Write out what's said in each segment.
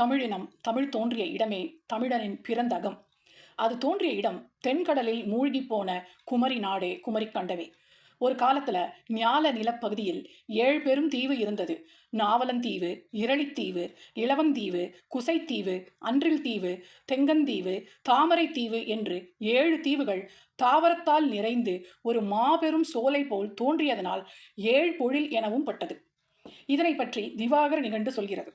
தமிழினம் தமிழ் தோன்றிய இடமே தமிழனின் பிறந்தகம். அது தோன்றிய இடம் தென்கடலில் மூழ்கி போன குமரி நாடே குமரிக்கண்டவே ஒரு காலத்துல ஞால நிலப்பகுதியில் ஏழு பெரும் தீவு இருந்தது. நாவலந்தீவு இரளித்தீவு இளவந்தீவு குசைத்தீவு அன்றில் தீவு தெங்கந்தீவு தாமரைத்தீவு என்று ஏழு தீவுகள் தாவரத்தால் நிறைந்து ஒரு மாபெரும் சோலை போல் தோன்றியதனால் ஏழ் பொழில் எனவும் பட்டது. இதனை பற்றி திவாகர் நிகண்டு சொல்கிறது.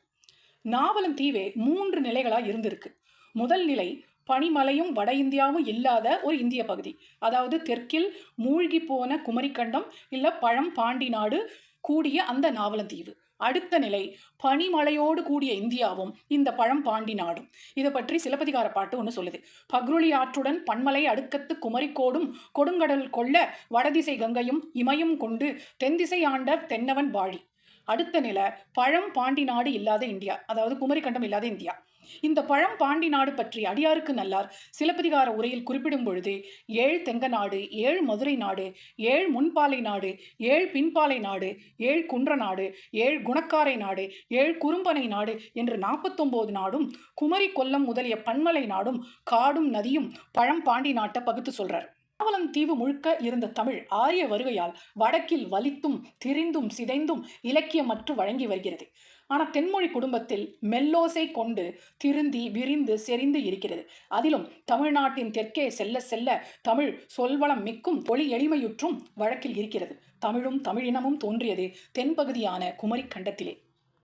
நாவலந்தீவே மூன்று நிலைகளா இருந்திருக்கு. முதல் நிலை பனிமலையும் வட இந்தியாவும் இல்லாத ஒரு இந்திய பகுதி. அதாவது தெற்கில் மூழ்கி போன குமரிக்கண்டம் இல்ல பழம் பாண்டி நாடு கூடிய அந்த நாவலந்தீவு அடுத்த நிலை பனிமலையோடு கூடிய இந்தியாவும் இந்த பழம் பாண்டி நாடும். இதை பற்றி சிலப்பதிகார பாட்டு ஒன்று சொல்லுது. பக்ருளி ஆற்றுடன் பன்மலை அடுக்கத்து குமரிக்கோடும் கொடுங்கடல் கொள்ள வடதிசை கங்கையும் இமயம் கொண்டு தென்திசை ஆண்ட தென்னவன் வாழி. அடுத்த நிலை பழம் பாண்டி நாடு இல்லாத இந்தியா அதாவது குமரிக்கண்டம் இல்லாத இந்தியா. இந்த பழம் பாண்டி நாடு பற்றி அடியாருக்கு நல்லார் சிலப்பதிகார உரையில் குறிப்பிடும் பொழுது ஏழு தெங்க நாடு ஏழு மதுரை நாடு ஏழு முன்பாலை நாடு ஏழு பின்பாலை நாடு ஏழு குன்ற நாடு ஏழு குணக்காரை நாடு ஏழு குறும்பனை நாடு என்று நாற்பத்தொம்போது நாடும் குமரி கொல்லம் முதலிய பன்மலை நாடும் காடும் நதியும் பழம் பாண்டி நாட்டை பகுத்து சொல்றார். தீவு முழுக்க இருந்த தமிழ் ஆரிய வருகையால் வடக்கில் வலித்தும் திரிந்தும் சிதைந்தும் இலக்கியமற்று வழங்கி வருகிறது. ஆனால் தென்மொழி குடும்பத்தில் மெல்லோசை கொண்டு திருந்தி விரிந்து செறிந்து இருக்கிறது. அதிலும் தமிழ்நாட்டின் தெற்கே செல்ல செல்ல தமிழ் சொல்வளம் மிக்கும் ஒளி எளிமையுற்றும் வழக்கில் இருக்கிறது. தமிழும் தமிழினமும் தோன்றியது தென்பகுதியான குமரிக் கண்டத்திலே